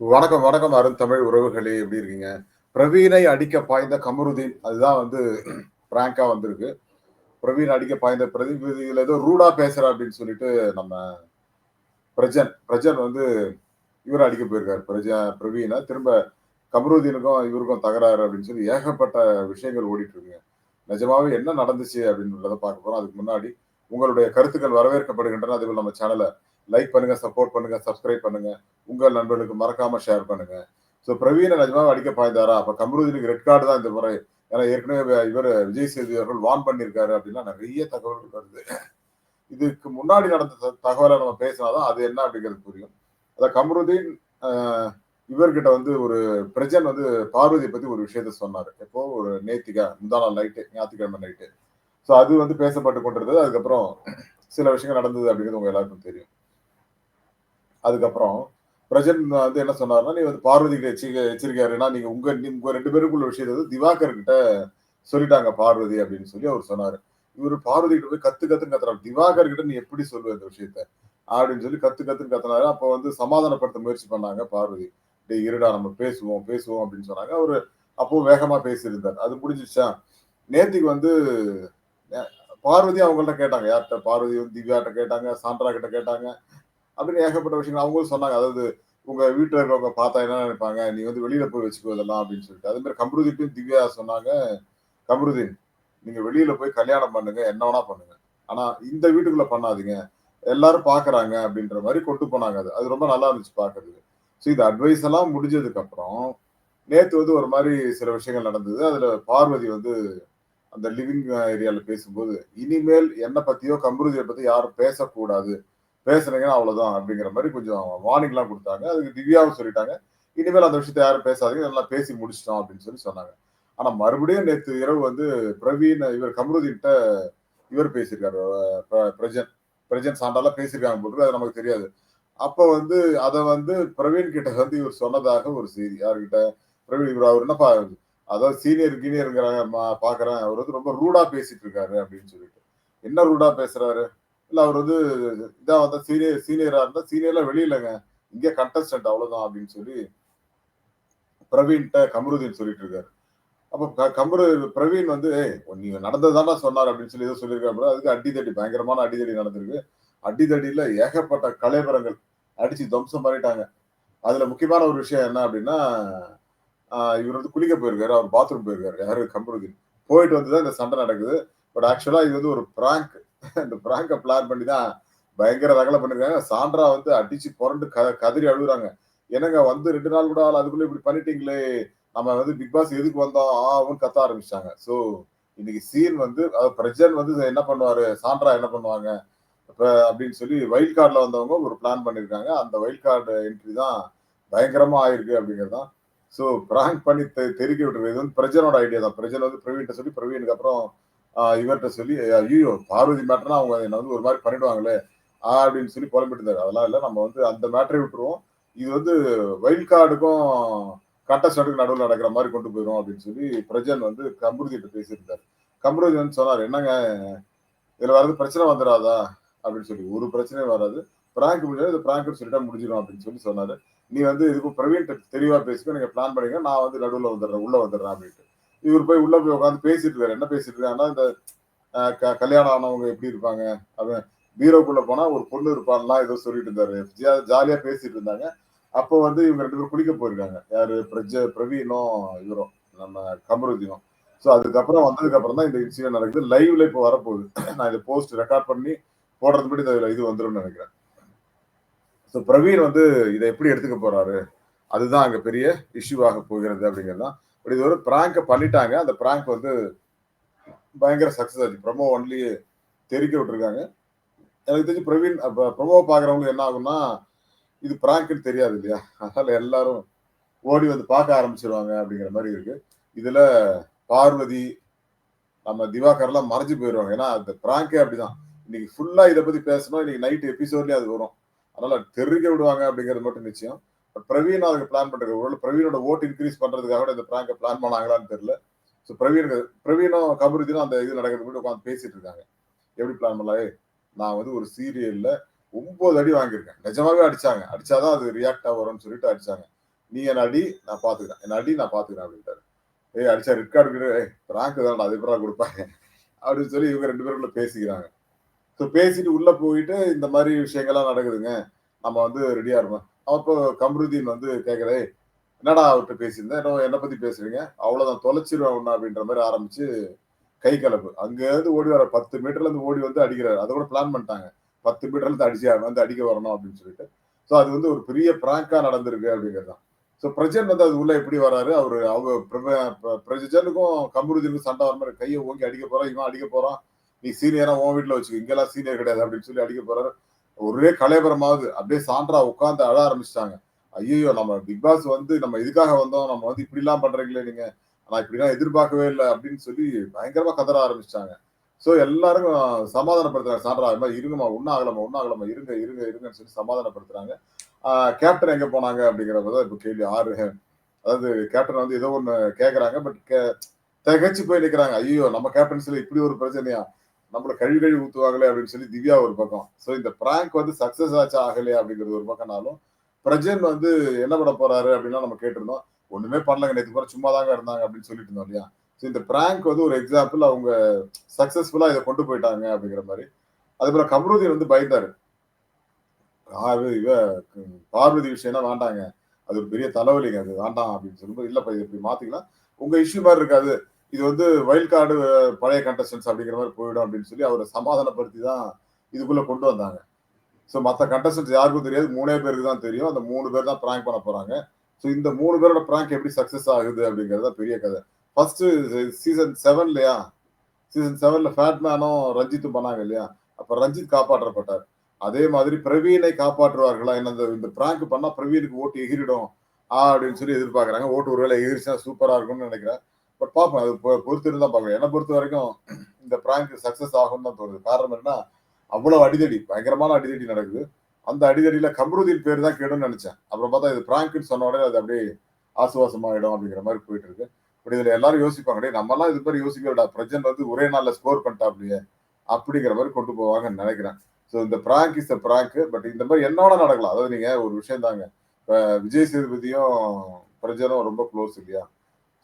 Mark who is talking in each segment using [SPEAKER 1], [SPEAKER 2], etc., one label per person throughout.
[SPEAKER 1] வணக்கம், வணக்கம் அருண் தமிழ் உறவுகளே! எப்படி இருக்கீங்க? பிரவீனை அடிக்க பாய்ந்த கமருதீன் அதுதான் வந்து பிராங்கா வந்திருக்கு. பிரவீன் அடிக்க பாய்ந்த பிரதிநிதிகள் ஏதோ ரூடா பேசுற அப்படின்னு சொல்லிட்டு நம்ம பிரஜன் பிரஜன் வந்து இவர் அடிக்க போயிருக்காரு. பிரஜா பிரவீனை திரும்ப கமருதீனுக்கும் இவருக்கும் தகராறு அப்படின்னு சொல்லி ஏகப்பட்ட விஷயங்கள் ஓடிட்டு இருக்குங்க. நிஜமாவே என்ன நடந்துச்சு அப்படின்றத பார்க்க போறோம். அதுக்கு முன்னாடி உங்களுடைய கருத்துக்கள் வரவேற்கப்படுகின்றன. அதேபோல நம்ம சேனலை லைக் பண்ணுங்க, சப்போர்ட் பண்ணுங்க, சப்ஸ்கிரைப் பண்ணுங்க. உங்கள் நண்பர்களுக்கு மறக்காம ஷேர் பண்ணுங்க. ஸோ பிரவீன நிஜமாவே அடிக்க பாய்ந்தாரா? அப்ப கமருதீனுக்கு ரெட் கார்டு தான் இந்த முறை. ஏன்னா ஏற்கனவே இவர் விஜய் சேது அவர்கள் வான் பண்ணியிருக்காரு அப்படின்னா நிறைய தகவல்கள் வருது. இதுக்கு முன்னாடி நடந்த த நம்ம பேசினா தான் அது என்ன அப்படிங்கிறது புரியும். அதான் கமருதீன் இவர்கிட்ட வந்து ஒரு பிரஜன் வந்து பார்வதி பத்தி ஒரு விஷயத்த சொன்னாரு. எப்போ ஒரு நேத்திகா முந்தா நாள் நைட்டு ஞாயிற்றுக்கிழமை நைட்டு. ஸோ அது வந்து பேசப்பட்டு கொண்டிருந்தது. அதுக்கப்புறம் சில விஷயங்கள் நடந்தது அப்படிங்கிறது உங்க எல்லாருக்கும் தெரியும். அதுக்கப்புறம் பிரஜன் வந்து என்ன சொன்னாருன்னா, "நீ வந்து பார்வதி கிட்ட எச்சரிக்க எச்சரிக்கையா நீங்க உங்க உங்க ரெண்டு பேருக்குள்ள விஷயத்த வந்து திவாகர் கிட்ட சொல்லிட்டாங்க பார்வதி" அப்படின்னு சொல்லி அவர் சொன்னாரு. இவரு பார்வதி கிட்ட போய் கத்து கத்துன்னு கத்துறாரு. "திவாகர் கிட்ட நீ எப்படி சொல்லுவ இந்த விஷயத்த?" அப்படின்னு சொல்லி கத்து கத்துன்னு கத்துனாரு. அப்ப வந்து சமாதானப்படுத்த முயற்சி பண்ணாங்க பார்வதி. டே இருடா நம்ம பேசுவோம், பேசுவோம்" அப்படின்னு சொன்னாங்க. அவரு அப்பவும் வேகமா பேசியிருந்தார். அது முடிஞ்சிருச்சா? நேத்திக்கு வந்து பார்வதி அவங்கள்ட்ட கேட்டாங்க. யார்கிட்ட பார்வதி வந்து திவ்யாட்ட கேட்டாங்க, சாண்ட்ரா கிட்ட கேட்டாங்க. அப்படின்னு ஏகப்பட்ட விஷயங்கள் அவங்களும் சொன்னாங்க. அதாவது உங்க வீட்டில் இருக்கிறவங்க பார்த்தா என்ன நினைப்பாங்க? நீ வந்து வெளியில போய் வச்சுக்கோ இதெல்லாம் அப்படின்னு சொல்லிட்டு. அதே மாதிரி கமருதீன்ட்டயும் திவ்யா சொன்னாங்க, கம்ருதீன் நீங்க வெளியில போய் கல்யாணம் பண்ணுங்க. என்ன வேணா பண்ணுங்க. ஆனா இந்த வீட்டுக்குள்ள பண்ணாதீங்க. எல்லாரும் பார்க்குறாங்க" அப்படின்ற மாதிரி கொண்டு போனாங்க அது. அது ரொம்ப நல்லா இருந்துச்சு பார்க்கறதுக்கு. ஸோ இந்த அட்வைஸ் எல்லாம் முடிஞ்சதுக்கு அப்புறம், நேத்து வந்து ஒரு மாதிரி சில விஷயங்கள் நடந்தது. அதுல பார்வதி வந்து அந்த லிவிங் ஏரியால பேசும்போது, "இனிமேல் என்ன பத்தியோ, கம்ருதியை பத்தி யாரும் பேசக்கூடாது. பேசுனீங்கன்னா அவ்வளவுதான் அப்படிங்கிற மாதிரி கொஞ்சம் வார்னிங்லாம் கொடுத்தாங்க அதுக்கு திவ்யாவும் சொல்லிட்டாங்க. "இனிமேல் அந்த விஷயத்த யாரும் பேசாதீங்க. நல்லா பேசி முடிச்சிட்டோம் அப்படின்னு சொல்லி சொன்னாங்க. ஆனா மறுபடியும் நேற்று இரவு வந்து பிரவீன் இவர் கமருதீன்கிட்ட இவர் பேசியிருக்காரு. ப பிரஜன். பிரஜன் சாண்டாலாம் பேசியிருக்காங்க போட்டு அது நமக்கு தெரியாது. அப்ப வந்து அதை வந்து பிரவீன் கிட்ட வந்து இவர் சொன்னதாக ஒரு செய்தி. யார்கிட்ட? பிரவீன் இவர் அவர் என்னப்பா அதாவது சீனியர் கீனியர்ங்கிறாங்க பாக்குறேன் பார்க்குறேன். அவர் வந்து ரொம்ப ரூடா பேசிட்டு இருக்காரு அப்படின்னு சொல்லிட்டு. என்ன ரூடா பேசுறாரு? இல்ல அவர் வந்து இதான் வந்தால் சீனியர் சீனியரா இருந்தா சீனியர்லாம் வெளியிலங்க. இங்க கண்டஸ்டன்ட் அவ்வளோதான் அப்படின்னு சொல்லி பிரவீன்கிட்ட கமருதீன் சொல்லிட்டு இருக்காரு. அப்போ க பிரவீன் வந்து, "ஏய் நீ நடந்தது சொன்னார் அப்படின்னு சொல்லி ஏதோ சொல்லியிருக்காரு அதுக்கு அடிதடி பயங்கரமான அடிதடி நடந்திருக்கு. அடிதடியில ஏகப்பட்ட கலைவரங்கள் அடிச்சு துவம்சம் பண்ணிட்டாங்க. அதுல முக்கியமான ஒரு விஷயம் என்ன அப்படின்னா, இவர் வந்து குளிக்க போயிருக்காரு. அவர் பாத்ரூம் போயிருக்காரு. யாரு? கம்பருதீன் போயிட்டு வந்து தான் இந்த சண்டை நடக்குது. பட் ஆக்சுவலா இது வந்து ஒரு பிராங்க். இந்த பிராங்க பிளான் பண்ணி தான் பயங்கர ரகல பண்ணிருக்காங்க சாண்ட்ரா வந்து அடிச்சு புரண்டு க கதறி அழுகுறாங்க. "என்னங்க வந்து ரெண்டு நாள் கூட ஆள் அதுக்குள்ள இப்படி பண்ணிட்டீங்களே! நம்ம வந்து பிக் பாஸ் எதுக்கு வந்தோம்?" ஆவும் கத்த ஆரம்பிச்சாங்க ஸோ இன்னைக்கு சீன் வந்து அதாவது பிரஜன் வந்து என்ன பண்ணுவாரு? சாண்ட்ரா என்ன பண்ணுவாங்க? அப்ப அப்படின்னு சொல்லி வைல்ட் கார்டில் வந்தவங்க ஒரு பிளான் பண்ணியிருக்காங்க. அந்த வைல்ட் கார்டு என்ட்ரி தான் பயங்கரமா ஆயிருக்கு அப்படிங்கிறது தான். ஸோ பிராங்க் பண்ணி தெ தெரிவிக்க விட்டுருக்கு. இது வந்து பிரஜனோட ஐடியா தான். பிரஜன் வந்து பிரவீன்ட்ட சொல்லி, பிரவீனுக்கு அப்புறம் இவர்கிட்ட சொல்லி, ஐயோ பார்வதி மேட்டர்னா அவங்க என்ன வந்து ஒரு மாதிரி பண்ணிடுவாங்களே!" ஆ அப்படின்னு சொல்லி புலம்பிட்டு இருந்தாரு. அதெல்லாம் இல்லை நம்ம வந்து அந்த மேட்டரை விட்டுருவோம். இது வந்து வைல்ட் கார்டுக்கும் கண்டஸ்டன்ட்க்கும் நடுவில் நடக்கிற மாதிரி கொண்டு போயிடும் அப்படின்னு சொல்லி பிரஜன் வந்து கமருதிட்ட பேசியிருந்தார் கமருதி வந்து சொன்னார் "என்னங்க இதில் வேற பிரச்சனை வந்துடாதா அப்படின்னு சொல்லி. "ஒரு பிரச்சனையும் வராது. பிராங்க் முடிஞ்சது இது பிராங்க்ன்னு சொல்லிட்டா முடிஞ்சிடும் அப்படின்னு சொல்லி சொன்னாரு. "நீ வந்து இதுக்கும் பிரவீன் தெளிவாக பேசிக்கோ. நீங்கள் பிளான் பண்ணுங்க நான் வந்து நடுவில் வந்துடுறேன். உள்ளே வந்துடுறேன்" அப்படின்ட்டு. இவர் போய் உள்ள போய் உட்காந்து பேசிட்டு இருக்காரு. என்ன பேசிட்டு இருக்காருன்னா, இந்த க கல்யாணம் ஆனவங்க எப்படி இருப்பாங்க? அவன் பீரோக்குள்ள போனா ஒரு பொண்ணு இருப்பான்லாம் ஏதோ சொல்லிட்டு இருந்தாரு. ஜாலியா பேசிட்டு இருந்தாங்க. அப்போ வந்து இவங்க ரெண்டு பேரும் குளிக்க போயிருக்காங்க. யாரு? பிரஜ பிரவீனும் இவரும் நம்ம கமருதீனும். ஸோ அதுக்கப்புறம் வந்ததுக்கு அப்புறம் தான் இந்த இன்சிடென்ட் நடக்குது. லைவ்ல இப்போ வரப்போகுது. நான் இதை போஸ்ட் ரெக்கார்ட் பண்ணி போடுறது படி இது வந்துடும் நினைக்கிறேன் ஸோ பிரவீன் வந்து இதை எப்படி எடுத்துக்க போறாரு? அதுதான் அங்க பெரிய இஷ்யூ ஆக போகிறது அப்படிங்கிறது தான். பட் இது ஒரு பிராங்கை பண்ணிட்டாங்க. அந்த பிராங்க் வந்து பயங்கர சக்ஸஸ் ஆச்சு. ப்ரமோ ஒன்லி தெரிக்க விட்டுருக்காங்க. எனக்கு தெரிஞ்சு பிரவீன் அப்ப ப்ரமோ பார்க்குறவங்களுக்கு என்ன ஆகும்னா, இது பிராங்க்னு தெரியாது இல்லையா? அதனால் எல்லாரும் ஓடி வந்து பார்க்க ஆரம்பிச்சிருவாங்க அப்படிங்கிற மாதிரி இருக்கு. இதில் பார்வதி, நம்ம திவாகர்லாம் மறைஞ்சு போயிடுவாங்க ஏன்னா அந்த பிராங்கே அப்படிதான். இன்னைக்கு ஃபுல்லாக இதை பற்றி பேசணும். இன்னைக்கு நைட் எபிசோட்லேயே அது வரும். அதனால் தெறிக்க விடுவாங்க அப்படிங்கிறது மட்டும் நிச்சயம். பிரவீன் அதுக்கு பிளான் பண்ணுறது ஒரு பிரவீனோட ஓட் இன்க்ரீஸ் பண்றதுக்காக கூட இந்த பிராங்க பிளான் பண்ணாங்களான்னு தெரியல. ஸோ பிரவீன் பிரவீனும் கமருதீனும் அந்த இது நடக்கிறது கூட உட்காந்து பேசிட்டு இருக்காங்க. எப்படி பிளான் பண்ணலாம்? நான் வந்து ஒரு சீரியல்ல ஒன்பது அடி வாங்கியிருக்கேன்." நிஜமாவே அடிச்சாங்க. அடிச்சா தான் அது ரியாக்ட்டா வரும்னு சொல்லிட்டு அடிச்சாங்க. நீ என்ன அடி நான் பாத்துக்கிறேன் என்ன அடி நான் பாத்துக்கிறேன் அப்படின்ட்டாரு ஏய் அடிச்சா ரெட் கார்டு பிராங்க் தான் அது எப்படா கொடுப்பாங்க அப்படின்னு சொல்லி இவங்க ரெண்டு பேருக்குள்ள பேசிக்கிறாங்க ஸோ பேசிட்டு உள்ள போயிட்டு இந்த மாதிரி விஷயங்கள்லாம் நடக்குதுங்க நம்ம வந்து ரெடியா இருப்போம். அப்போ கம்ருதீன் வந்து கேட்கறே என்னடா அவர்கிட்ட பேசியிருந்தேன் என்ன என்னை பத்தி பேசுறீங்க? அவ்வளவுதான் தொலைச்சிருவேன் ஒண்ணு அப்படின்ற மாதிரி ஆரம்பிச்சு கை கலப்பு. அங்கேருந்து ஓடி வர பத்து மீட்டர்ல இருந்து ஓடி வந்து அடிக்கிறாரு. அதை கூட பிளான் பண்ணிட்டாங்க. பத்து மீட்டர்ல இருந்து அடிச்சு வந்து அடிக்க வரணும் அப்படின்னு சொல்லிட்டு. ஸோ அது வந்து ஒரு பெரிய பிராங்கா நடந்திருக்கு அப்படிங்கிறது தான். ஸோ பிரஜன் வந்து அது உள்ள எப்படி வராரு? அவரு அவங்க பிரஜனுக்கும் கமருதீனுக்கும் சண்டை வர மாதிரி கையை ஓங்கி அடிக்க போறான் இவன் அடிக்க போறான். நீ சீனியரா உன் வீட்டில் வச்சுக்கோ. இங்கெல்லாம் சீனியர் கிடையாது அப்படின்னு சொல்லி அடிக்க போறாரு. ஒரே கலைபரமாவது. அப்படியே சான்றா உட்காந்து அழ ஆரம்பிச்சிட்டாங்க. ஐயோ நம்ம பிக் பாஸ் வந்து நம்ம இதுக்காக வந்தோம்? நம்ம வந்து இப்படி எல்லாம் பண்றீங்களே நீங்க. நான் இப்படிலாம் எதிர்பார்க்கவே இல்லை அப்படின்னு சொல்லி பயங்கரமா கதற ஆரம்பிச்சிட்டாங்க. ஸோ எல்லாரும் சமாதானப்படுத்துறாங்க. சான்றா அது மாதிரி இருங்கம்மா ஒன்னும் ஆகலாமா ஒன்னும் ஆகலாமா இருங்க இருங்க இருங்கன்னு சொல்லி சமாதானப்படுத்துறாங்க. கேப்டன் எங்க போனாங்க அப்படிங்கிறப்பதான் இப்போ கேள்வி ஆறு. அதாவது கேப்டன் வந்து ஏதோ ஒண்ணு கேக்குறாங்க பட் திகச்சு போய் நிக்கிறாங்க. ஐயோ நம்ம கேப்டன்ஸ்ல இப்படி ஒரு பிரச்சனையா? நம்மள கழுவி கழுவி ஊத்துவாங்களே அப்படின்னு சொல்லி திவ்யா ஒரு பக்கம். ஸோ இந்த பிராங்க் வந்து சக்சஸ் ஆச்சா ஆகலையா அப்படிங்கிறது ஒரு பக்கம்னாலும் பிரஜன் வந்து என்ன பண்ண போறாரு அப்படின்னா நம்ம கேட்டிருந்தோம். ஒண்ணுமே பண்ணலங்க. நேற்று கூட சும்மா தாங்க இருந்தாங்க அப்படின்னு சொல்லிட்டு இருந்தோம் இல்லையா? ஸோ இந்த பிராங்க் வந்து ஒரு எக்ஸாம்பிள் அவங்க சக்சஸ்ஃபுல்லா இதை கொண்டு போயிட்டாங்க அப்படிங்கிற மாதிரி. அதே போல கமருதி வந்து பயந்தாரு. இவ பார்வதி விஷயம்னா வேண்டாங்க. அது ஒரு பெரிய தலைவலிங்க. அது வேண்டாம் அப்படின்னு சொல்லும்போது இல்லப்பா இது இப்படி மாத்திக்கலாம். உங்க இஷ்யூ மாதிரி இருக்காது. இது வந்து வைல்ட் கார்டு பழைய கண்டஸ்டன்ஸ் அப்படிங்கிற மாதிரி போயிடும் அப்படின்னு சொல்லி அவரை சமாதானப்படுத்தி தான் இதுக்குள்ள கொண்டு வந்தாங்க. ஸோ மற்ற கண்டஸ்டன்ஸ் யாருக்கும் தெரியாது. மூணே பேருக்கு தான் தெரியும். அந்த மூணு பேர் தான் ப்ராங்க் பண்ண போறாங்க. ஸோ இந்த மூணு பேரோட ப்ராங்க் எப்படி சக்சஸ் ஆகுது அப்படிங்கிறது பெரிய கதை. ஃபர்ஸ்ட் சீசன் செவன்லயா சீசன் செவன்ல ஃபேட்மேனும் ரஞ்சித்தும் பண்ணாங்க இல்லையா? அப்ப ரஞ்சித் காப்பாற்றப்பட்டார். அதே மாதிரி பிரவீனை காப்பாற்றுவார்களா? என்ன இந்த பிராங்க் பண்ணா பிரவீனுக்கு ஓட்டு எகிரிடும். ஆ அப்படின்னு சொல்லி எதிர்பார்க்கறாங்க. ஓட்டு ஒருவேளை எகிரிச்சா சூப்பரா இருக்கும்னு நினைக்கிறேன். பட் பார்ப்போம் அது பொறுத்து தான் பார்க்கணும் என்னை பொறுத்த வரைக்கும் இந்த பிராங்க் சக்சஸ் ஆகும்னு தான் தோணுது. காரணம் என்ன அவ்வளவு அடிதடி பயங்கரமான அடிதடி நடக்குது. அந்த அடிதடியில கம்ருதீன் பேர் தான் கேடுன்னு நினைச்சேன். அப்புறம் பார்த்தா இது பிராங்க்னு சொன்ன உடனே அது அப்படியே ஆசுவாசமாயிடும் அப்படிங்கிற மாதிரி போயிட்டு இருக்கு. பட் இதுல எல்லாரும் யோசிப்பாங்க டே நம்ம எல்லாம் இது மாதிரி யோசிக்கலடா பிரஜன் வந்து ஒரே நாள்ல ஸ்கோர் பண்ணிட்டா அப்படியே அப்படிங்கிற மாதிரி கொண்டு போவாங்கன்னு நினைக்கிறேன். ஸோ இந்த prank is the prank but இந்த மாதிரி என்னோட நடக்கலாம். அதாவது நீங்க ஒரு விஷயம் தாங்க. இப்ப விஜய் சேதுபதியும் பிரஜனும் ரொம்ப க்ளோஸ் இல்லையா?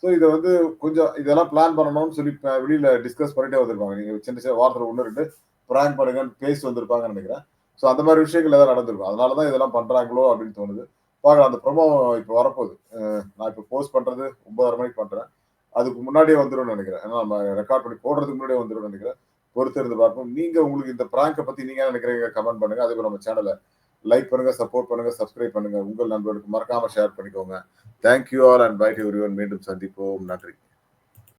[SPEAKER 1] ஸோ இதை வந்து கொஞ்சம் இதெல்லாம் பிளான் பண்ணணும்னு சொல்லி வெளியில டிஸ்கஸ் பண்ணிட்டே வந்திருப்பாங்க. நீங்க சின்ன சின்ன வாரத்தில் ஒன்று ரெண்டு பிராங்க் பண்ணுங்கன்னு பேசி வந்திருப்பாங்கன்னு நினைக்கிறேன். ஸோ அந்த மாதிரி விஷயங்கள் ஏதாவது நடந்திருக்கும். அதனால தான் இதெல்லாம் பண்றாங்களோ அப்படின்னு தோணுது. பார்க்கலாம் அந்த ப்ரொமோ இப்போ வரப்போகுது. நான் இப்போ போஸ்ட் பண்றது ஒன்பதரை மணிக்கு பண்றேன். அதுக்கு முன்னாடியே வந்துடும் நினைக்கிறேன். ஏன்னா நம்ம ரெக்கார்ட் பண்ணி போடுறதுக்கு முன்னாடியே வந்துடும் நினைக்கிறேன். பொறுத்திருந்து பார்ப்போம். நீங்க உங்களுக்கு இந்த பிராங்கை பத்தி நீங்க நினைக்கிறீங்க கமெண்ட் பண்ணுங்க. அதே போல நம்ம சேனலை லைக் பண்ணுங்க சப்போர்ட் பண்ணுங்க சப்ஸ்கிரைப் பண்ணுங்க. உங்கள் நண்பர்களுக்கு மறக்காம ஷேர் பண்ணிக்கோங்க. Thank you all and bye to மீண்டும் சந்திப்போம். நன்றி.